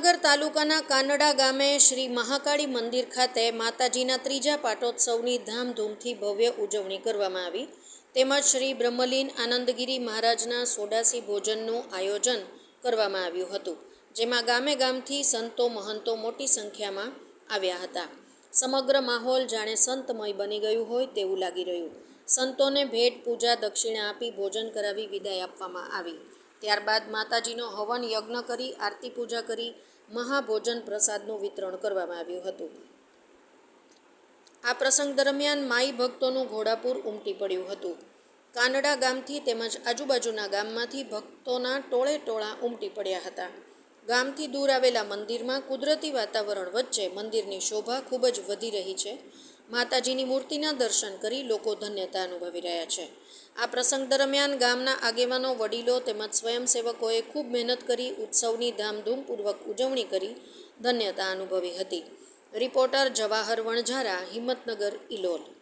તાલુકાના કાનડા ગામે શ્રી મહાકાળી મંદિર ખાતે માતાજીના ત્રીજા પાટોત્સવની ધામધૂમથી ભવ્ય ઉજવણી કરવામાં આવી. તેમજ શ્રી બ્રહ્મલીન આનંદગીરી મહારાજના સોડાસી ભોજનનું આયોજન કરવામાં આવ્યું હતું, જેમાં ગામે ગામથી સંતો મહંતો મોટી સંખ્યામાં આવ્યા હતા. સમગ્ર માહોલ જાણે સંતમય બની ગયું હોય તેવું લાગી રહ્યું. સંતોને ભેટ પૂજા દક્ષિણા આપી ભોજન કરાવી વિદાય આપવામાં આવી. ત્યારબાદ માતાજીનો હવન યજ્ઞ કરી, આરતી પૂજા કરી, મહાભોજન પ્રસાદનું વિતરણ કરવામાં આવ્યું હતું. આ પ્રસંગ દરમિયાન માઈ ભક્તોનું ઘોડાપુર ઉમટી પડ્યું હતું. કાનડા ગામથી તેમજ આજુબાજુના ગામમાંથી ભક્તોના ટોળે ટોળા ઉમટી પડ્યા હતા. ગામથી દૂર આવેલા મંદિરમાં કુદરતી વાતાવરણ વચ્ચે મંદિરની શોભા ખૂબ જ વધી રહી છે. માતાજીની મૂર્તિના દર્શન કરી લોકો ધન્યતા અનુભવી રહ્યા છે. આ પ્રસંગ દરમિયાન ગામના આગેવાનો, વડીલો તેમજ સ્વયંસેવકોએ ખૂબ મહેનત કરી, ઉત્સવની ધામધૂમપૂર્વક ઉજવણી કરી ધન્યતા અનુભવી હતી. રિપોર્ટર જવાહર વણઝારા, હિંમતનગર, ઇલોલ.